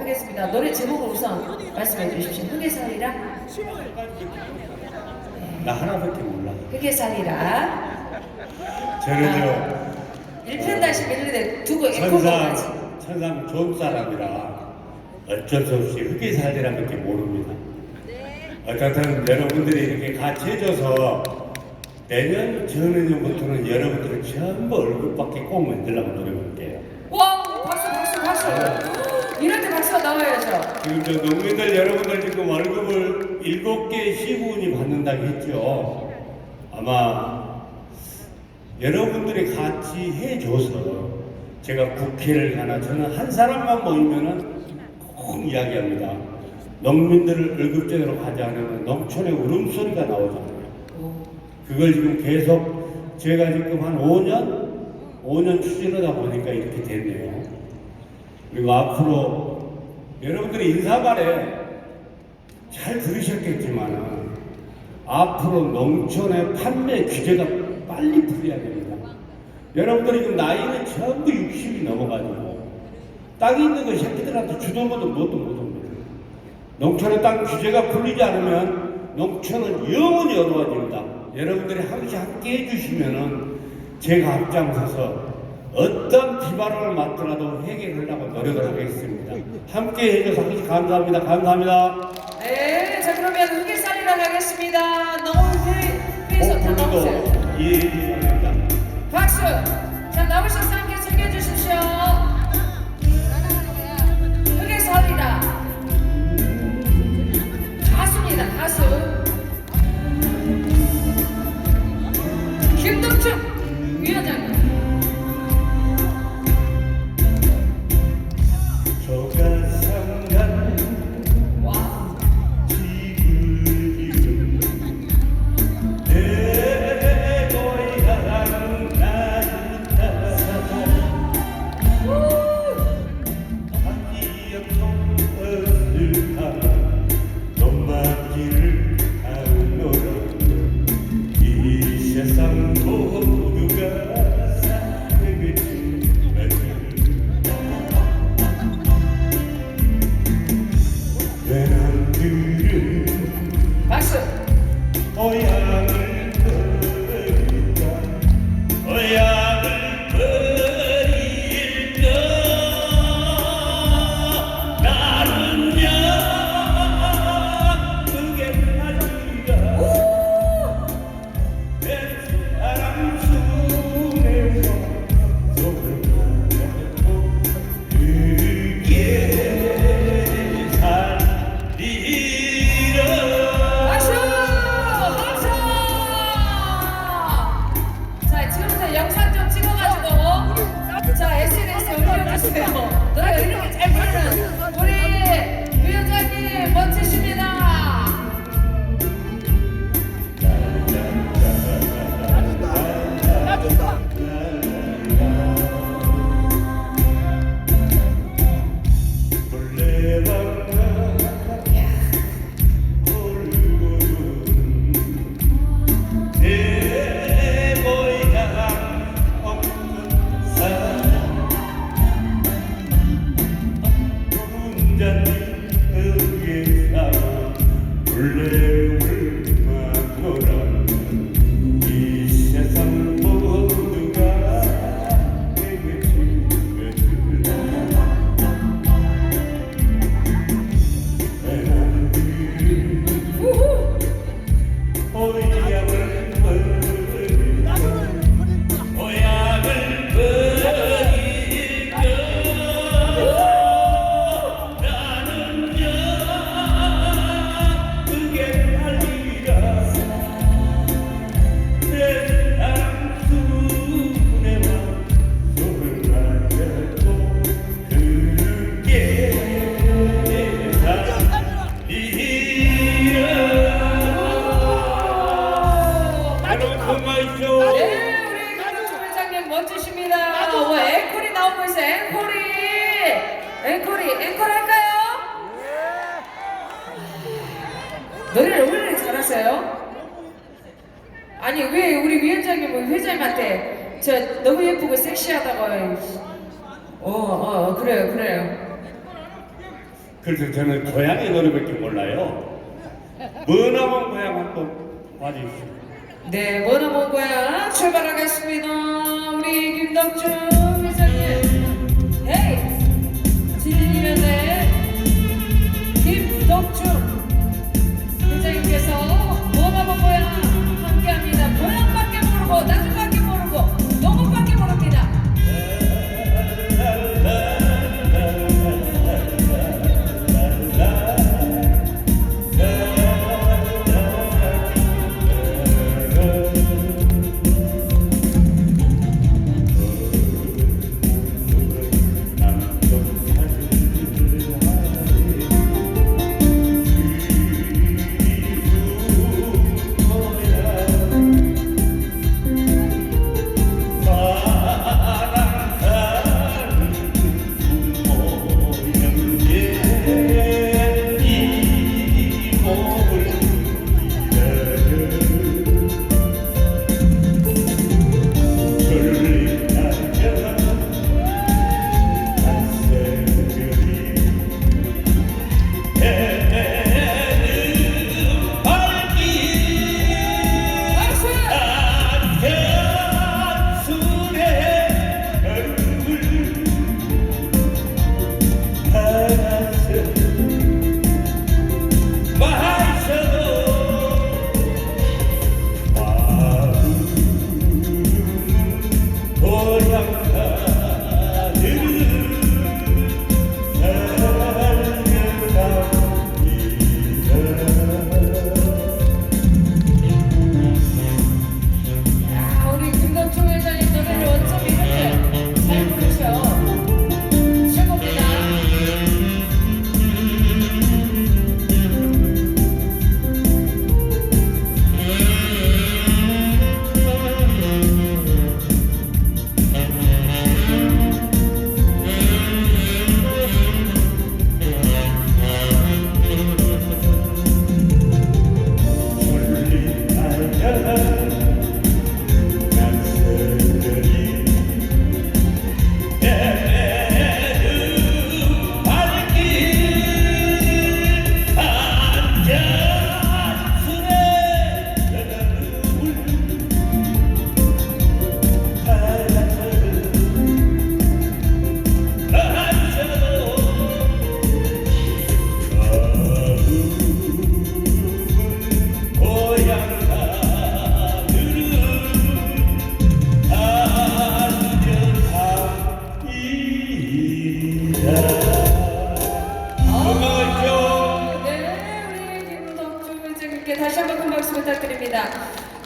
하겠습니다. 노래 제목을 우선 말씀해 주십시오. 흑해살이라 나 하나밖에 몰라. 흑해살이라 저는 저 일편단심 멜로디 두고 앵콜까지 천상 천상 좋은 사람이라 어쩔 수 없이 흑기 살리라밖에 모릅니다. 어쨌든 여러분들이 이렇게 같이 해줘서 내년 전해년부터는 여러분들을 전부 얼굴밖에 꼭 만들려고 노력할게요. 와 박수 박수 박수 이럴 때 박수가 나와야죠. 지금 저 농민들 여러분들 지금 월급을 일곱 개 시군이 받는다고 했죠. 아마 여러분들이 같이 해줘서 제가 국회를 가나 저는 한 사람만 모이면은 꼭 이야기합니다. 농민들을 월급제대로 가지 않으면 농촌의 울음소리가 나오잖아요. 그걸 지금 계속 제가 지금 한 5년 5년 추진하다 보니까 이렇게 됐네요. 그리고 앞으로 여러분들이 인사말에 잘 들으셨겠지만 앞으로 농촌의 판매 규제가 빨리 풀려야 됩니다. 여러분들이 지금 나이는 전부 60이 넘어가지고 땅이 있는 거 새끼들한테 주도 못도 못도 못합니다. 농촌의 땅 규제가 풀리지 않으면 농촌은 영원히 어두워집니다. 여러분들이 항상 함께 해주시면은 제가 앞장서서 어떤 비바람을 맞더라도 해결하려고 노력을 하겠습니다. 함께 해줘서 감사합니다. 감사합니다. 네, 자 그러면 흑해살이라 가겠습니다. 너무 회 회에서 다 나오세요. 이해해 주셔야 됩니다. 박수. 자 나오셔서 함께 즐겨주십시오. 흑해살이라 가수입니다. 가수 김동중 위원장님. 对，对，对，对，对 이 노래를 왜 이렇게 잘하세요? 아니, 왜 우리 위원장님은 회장님한테 저 너무 예쁘고 섹시하다고. 어, 어, 그래요, 그래요. 그래서 저는 고향의 노래밖에 몰라요. 머나먼 고향 한번 봐주십시오. 네, 머나먼 고향 출발하겠습니다. 우리 김덕준 회장님. 헤이! 진인이면네 김덕준 회장님께서 야, 네, 우리 김덕준 회장님께 다시 한번 큰 박수 부탁드립니다.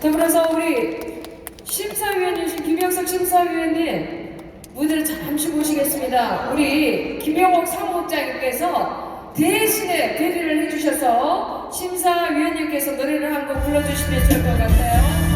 더불어서 우리 심사위원이신 김영석 심사위원님 무대를 잠시 모시겠습니다. 우리 김영옥 사무국장님께서 대신에 대리를 해주셔서 심사위원님께서 노래를 한 곡 불러주시면 좋을 것 같아요.